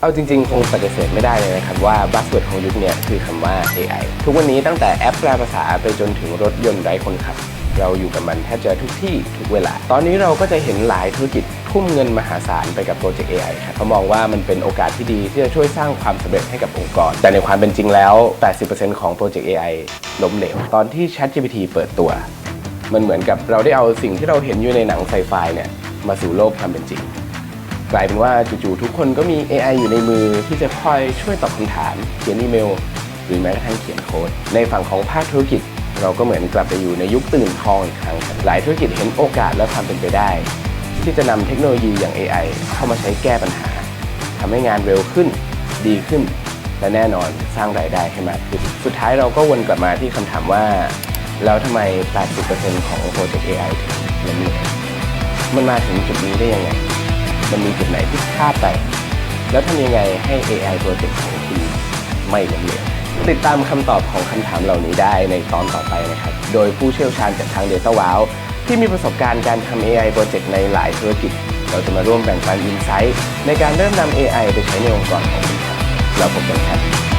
เอาจริงๆ คงปฏิเสธไม่ได้เลยนะครับว่าบัสเวิร์ดของยุคนี้คือคำว่า AI ทุกวันนี้ตั้งแต่แอปแปลภาษาไปจนถึงรถยนต์ไร้คนขับ เราอยู่กับมันแทบจะทุกที่ทุกเวลา ตอนนี้เราก็จะเห็นหลายธุรกิจทุ่มเงินมหาศาลไปกับโปรเจกต์ AI ครับเขามองว่ามันเป็นโอกาสที่ดีที่จะช่วยสร้างความสำเร็จให้กับองค์กร แต่ในความเป็นจริงแล้ว 80%ของโปรเจกต์ AI ล้มเหลว ตอนที่ ChatGPT เปิดตัว มันเหมือนกับเราได้เอาสิ่งที่เราเห็นอยู่ในหนังไซไฟเนี่ยมาสู่โลกความเป็นจริง กลายเป็นว่าจู่ๆทุกคนก็มี AI อยู่ในมือที่จะคอยช่วยตอบคำถามเขียนอีเมล หรือแม้กระทั่งเขียนโค้ด ในฝั่งของภาคธุรกิจ เราก็เหมือนกลับไปอยู่ในยุคตื่นทองอีกครั้งหลายธุรกิจเห็นโอกาสและความเป็นไปได้ ที่จะนำเทคโนโลยีอย่าง AI เข้ามาใช้แก้ปัญหาทำให้งานเร็วขึ้น ดีขึ้น และแน่นอนสร้างรายได้ให้มากขึ้น สุดท้ายเราก็วนกลับมาที่คำถามว่า แล้วทำไม 80%ของโปรเจกต์ AI ถึงล้มเหลวมันมาถึงจุดนี้ได้ยังไง มันมีจุดไหนที่พลาดไป แล้วทำยังไงให้ AI โปรเจกต์ของคุณไม่ล้มเหลวติดตามคำตอบของคำถามเหล่านี้ได้ในตอนต่อไปนะครับ โดยผู้เชี่ยวชาญจากทาง Data Wow ที่มีประสบการณ์การทำ AI โปรเจกต์ในหลายธุรกิจ เราจะมาร่วมแบ่งปันอินไซต์ในการเริ่มนำ AI ไปใช้ในองค์กรของคุณครับแล้วพบกันครับ